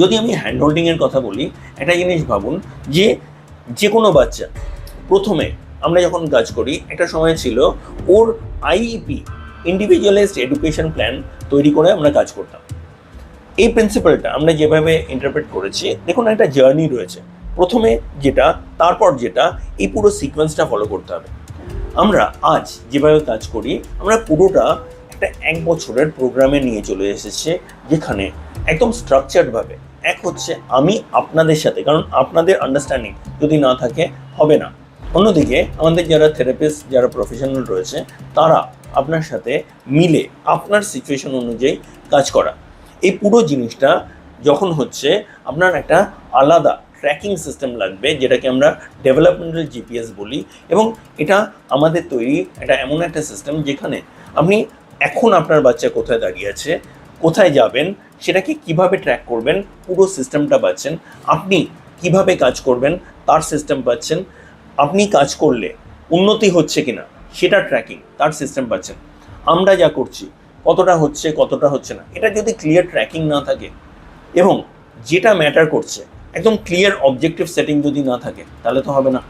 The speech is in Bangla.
যদি আমি হ্যান্ড হোল্ডিংয়ের কথা বলি, একটা জিনিস ভাবুন যে যে কোনো বাচ্চা, প্রথমে আমরা যখন কাজ করি, একটা সময় ছিল ওর আইইপি ইন্ডিভিজুয়ালাইজড এডুকেশন প্ল্যান তৈরি করে আমরা কাজ করতাম। এই প্রিন্সিপালটা আমরা যেভাবে ইন্টারপ্রেট করেছি, দেখুন একটা জার্নি রয়েছে। প্রথমে যেটা, তারপর যেটা, এই পুরো সিকোয়েন্সটা ফলো করতে হবে। আমরা আজ যেভাবে কাজ করি, আমরা পুরোটা একটা এক বছরের প্রোগ্রামে নিয়ে চলে এসেছে, যেখানে একদম স্ট্রাকচার্ডভাবে এক হচ্ছে আমি আপনাদের সাথে, কারণ আপনাদের আন্ডারস্ট্যান্ডিং যদি না থাকে, হবে না। অন্যদিকে আমাদের যারা থেরাপিস্ট যারা প্রফেশনাল রয়েছে, তারা আপনার সাথে মিলে আপনার সিচুয়েশন অনুযায়ী কাজ করা। এই পুরো জিনিসটা যখন হচ্ছে, আপনার একটা আলাদা ট্র্যাকিং সিস্টেম লাগবে, যেটাকে আমরা ডেভেলপমেন্টাল জিপিএস বলি, এবং এটা আমাদের তৈরি এটা এমন একটা সিস্টেম যেখানে আপনি এখন আপনার বাচ্চা কোথায় দাঁড়িয়ে আছে, কোথায় যাবেন, সেটাকে কীভাবে ট্র্যাক করবেন, পুরো সিস্টেমটা পাচ্ছেন, আপনি কীভাবে কাজ করবেন, তার সিস্টেম পাচ্ছেন, আপনি কাজ করলে উন্নতি হচ্ছে কিনা, সেটা ট্র্যাকিং তার সিস্টেম পাচ্ছেন। আমরা যা করছি, কতটা হচ্ছে কতটা হচ্ছে না, এটা যদি ক্লিয়ার ট্র্যাকিং না থাকে এবং যেটা ম্যাটার করছে, একদম ক্লিয়ার অবজেক্টিভ সেটিং যদি না থাকে, তাহলে তো হবে না।